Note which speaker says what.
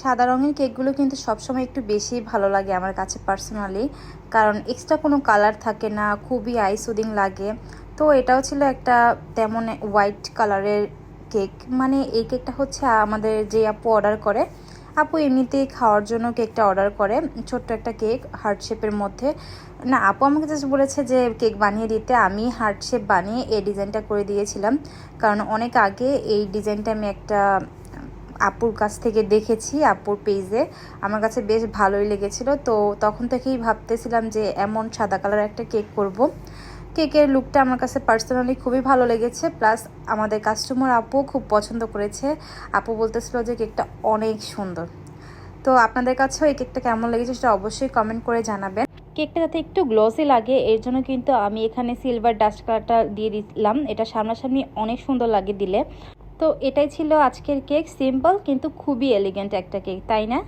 Speaker 1: সাদা রঙের কেকগুলো কিন্তু সবসময় একটু বেশি ভালো লাগে আমার কাছে পার্সোনালি। কারণ এক্সট্রা কোনো কালার থাকে না, খুবই আই সুদিং লাগে। তো এটাও ছিল একটা তেমন হোয়াইট কালারের কেক। মানে এই কেকটা হচ্ছে আমাদের যে আপু অর্ডার করে, আপু এমনিতেই খাওয়ার জন্য কেকটা অর্ডার করে, ছোট্ট একটা কেক হার্ট শেপের মধ্যে। না, আপু আমাকে জাস্ট বলেছে যে কেক বানিয়ে দিতে, আমি হার্ট শেপ বানিয়ে এই ডিজাইনটা করে দিয়েছিলাম। কারণ অনেক আগে এই ডিজাইনটা আমি একটা আপুর কাছ থেকে দেখেছি, আপুর পেজে আমার কাছে বেশ ভালোই লেগেছিল। তো তখন থেকেই ভাবতেছিলাম যে এমন সাদা কালার একটা কেক করব। কেকের লুকটা আমার কাছে পার্সোনালি খুবই ভালো লেগেছে। প্লাস আমাদের কাস্টমার আপু খুব পছন্দ করেছে। আপু বলতেছিল যে কেকটা অনেক সুন্দর। তো আপনাদের কাছেও এই কেকটা কেমন লেগেছে সেটা অবশ্যই কমেন্ট করে জানাবেন। কেকটা যাতে একটু গ্লসি লাগে, এর জন্য কিন্তু আমি এখানে সিলভার ডাস্ট কালারটা দিয়ে দিলাম। এটা সামনাসামনি অনেক সুন্দর লাগে দিলে। তো এটাই ছিল আজকের কেক সিম্পল কিন্তু খুবই এলিগেন্ট একটা কেক তাই না?